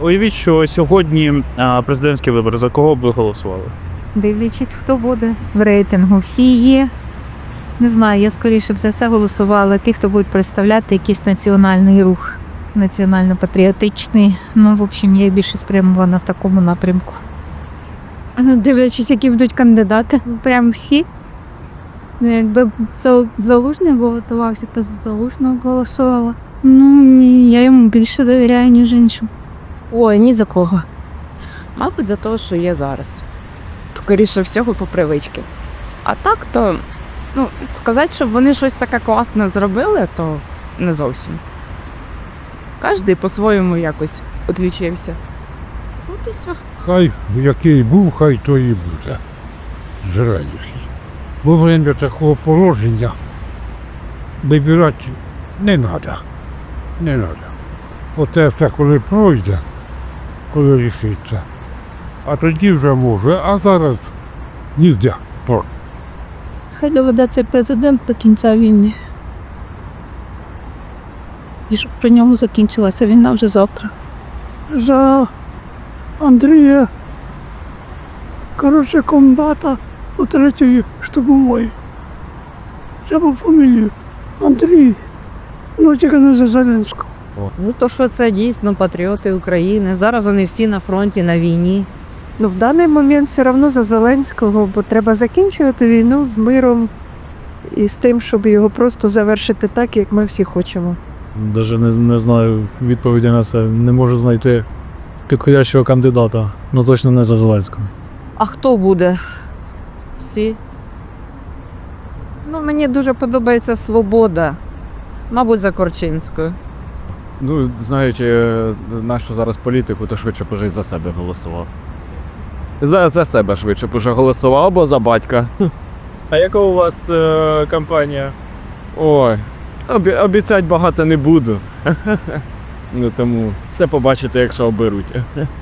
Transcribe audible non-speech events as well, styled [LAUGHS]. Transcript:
Уявіть, що сьогодні а, президентські вибори. За кого б ви голосували? Дивлячись, хто буде в рейтингу. Всі є. Не знаю, я скоріше б за все голосувала тих, хто буде представляти якийсь національний рух, національно-патріотичний. Ну, в общем, я більше спрямована в такому напрямку. Ну, дивлячись, які будуть кандидати. Прям всі. Ну, якби Зал- залужний балотувався, то за залужного голосувала. Ну, я йому більше довіряю, ніж іншим. Ой, ні за кого. Мабуть, за те, що є зараз. Скоріше всього, по привички. А так, то ну, сказати, щоб вони щось таке класне зробили, то не зовсім. Кожний по-своєму якось відлічився. От і все. Хай який був, хай то і буде. Зеленський. Бо время такого положення вибирати не треба. Не треба. Оте все, коли пройде, коли рішиться. А тоді вже може, а зараз ніде. Хай доведе цей президент до кінця війни. І щоб при ньому закінчилася війна вже завтра. за Андрія, коротше, комбата у третьої штурмової. Забув фамілію. Андрій. Ну, тільки не за Зеленського. Ну то що це дійсно патріоти України. Зараз вони всі на фронті на війні. Ну, в даний момент все одно за Зеленського, бо треба закінчувати війну з миром і з тим, щоб його просто завершити так, як ми всі хочемо. Даже не, не знаю відповіді на це. Не можу знайти підходящого кандидата. Ну точно не за Зеленського. А хто буде? Всі. Ну, мені дуже подобається свобода. Мабуть, за Корчинською. Ну, знаючи е, нашу зараз політику, то швидше б уже й за себе голосував. За, за себе швидше б уже голосував, або за батька. А яка у вас е, кампанія? Ой, обі- обіцять багато не буду. [LAUGHS] ну тому все побачите, якщо оберуть. [LAUGHS]